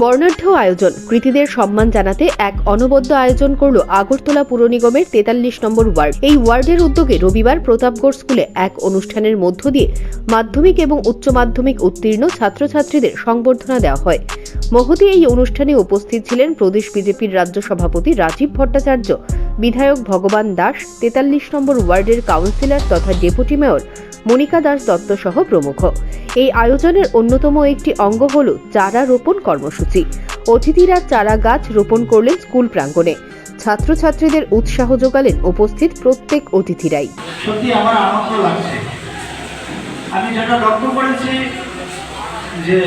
বর্ণাঢ্য আয়োজন। কৃতীদের সম্মান জানাতে এক অনবদ্য আয়োজন করল আগরতলা পুর নিগমের তেতাল্লিশ নম্বর ওয়ার্ড। এই ওয়ার্ডের উদ্যোগে রবিবার প্রতাপগড় স্কুলে এক অনুষ্ঠানের মধ্য দিয়ে মাধ্যমিক এবং উচ্চ মাধ্যমিক উত্তীর্ণ ছাত্রছাত্রীদের সংবর্ধনা দেওয়া হয়। মহতি এই অনুষ্ঠানে উপস্থিত ছিলেন প্রদেশ বিজেপির রাজ্য সভাপতি রাজীব ভট্টাচার্য, বিধায়ক ভগবান দাস, তেতাল্লিশ নম্বর ওয়ার্ডের কাউন্সিলর তথা ডেপুটি মেয়র মনিকা দাস দত্ত সহ প্রমুখ। এই আয়োজনের অন্যতম একটি অঙ্গ হল চারা রোপণ কর্মসূচি। অতিথিরা চারা গাছ রোপণ করলেন স্কুল প্রাঙ্গণে। ছাত্রছাত্রীদের উৎসাহ যোগালেন উপস্থিত প্রত্যেক অতিথিরাই। সত্যি আমার আনন্দ লাগছে। আমি যেটা লক্ষ্য করেছি যে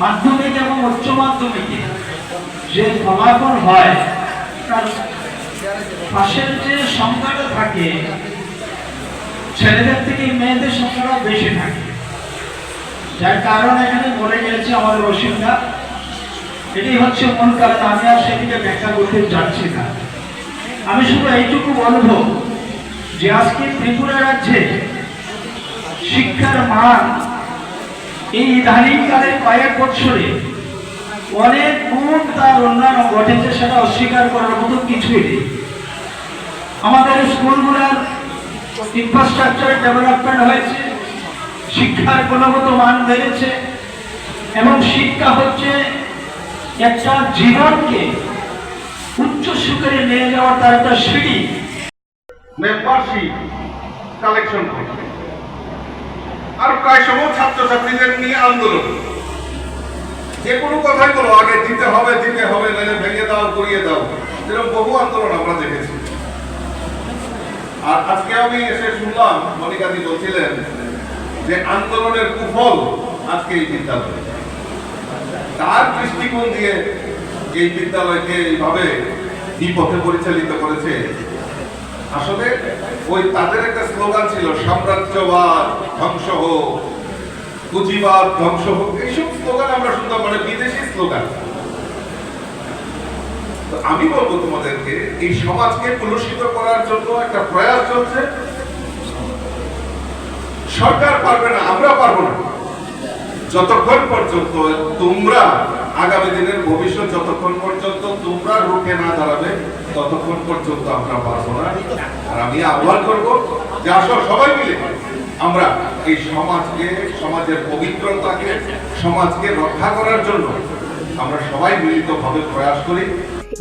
মাধ্যমিক এবং উচ্চ মাধ্যমিকে যে ফলাফল হয় পাশের যে সংখ্যাটা থাকে, ছেলেদের থেকে মেয়েদের সংখ্যাটা বেশি থাকে। যার কারণ এখানে বলে গেছে আমাদের অসুবিধা এটি হচ্ছে মূল কারণ, আমি আর সেদিকে ব্যাখ্যা করতে যাচ্ছি না। আমি শুধু এইটুকু বলব যে আজকে ত্রিপুরা রাজ্যে শিক্ষার মান এই ইদানিংকালের কয়েক বছরে অনেক গুণ তার অন্যান্য ঘটেছে সেটা অস্বীকার করার মতো কিছুই নেই। আমাদের স্কুলগুলোর ইনফ্রাস্ট্রাকচার ডেভেলপমেন্ট হয়েছে শিক্ষার গুণগত মান বেড়েছে। এবং শিক্ষা হচ্ছে একটা জীবনকে উচ্চ শিখরে নিয়ে যাওয়ার তার একটা সিঁড়ি। কালেকশন আর প্রায় সময় ছাত্রছাত্রীদের নিয়ে আন্দোলন। যে কোনো কথাই বলো, আগে দিতে হবে দিতে হবে, নাহলে ভেঙে দাও করিয়ে দাও। এরকম বহু আন্দোলন আমরা দেখেছি। আর আজকে আমি এসে শুনলাম মনিকাদি বলছিলেন যে আন্দোলনের কুফল আজকে এই বিদ্যালয়। তার দৃষ্টিকোণ দিয়ে এই বিদ্যালয়কে এইভাবে বিপথে পরিচালিত করেছে, আসলে ওই তাদের একটা স্লোগান ছিল, সাম্রাজ্যবাদ ধ্বংস হোক, পুঁজিবাদ ধ্বংস হোক। এইসব স্লোগান আমরা শুনতাম মানে বিদেশি স্লোগান। আমি বলব তোমাদেরকে, এই সমাজকে কলুষিত করার জন্য একটা প্রয়াস চলছে। সরকার পারবে না, আমরা পারব না। যতক্ষণ পর্যন্ত তোমরা আগামী দিনের ভবিষ্যৎ যতক্ষণ পর্যন্ত তোমরা রুখে না দাঁড়াবে, ততক্ষণ পর্যন্ত আমরা পারব না। আর আমি আহ্বান করব যে আসো সবাই মিলে আমরা এই সমাজকে, সমাজের পবিত্রতাকে, সমাজকে রক্ষা করার জন্য আমরা সবাই মিলিতভাবে প্রয়াস করি।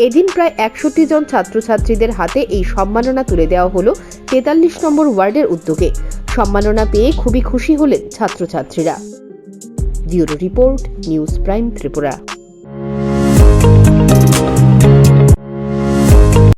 এদিন প্রায় একষট্টি জন ছাত্রছাত্রীদের হাতে এই সম্মাননা তুলে দেওয়া হলো তেতাল্লিশ নম্বর ওয়ার্ডের উদ্যোগে। সম্মাননা পেয়ে খুবই খুশি হলেন ছাত্রছাত্রীরা। Bureau report news prime Tripura.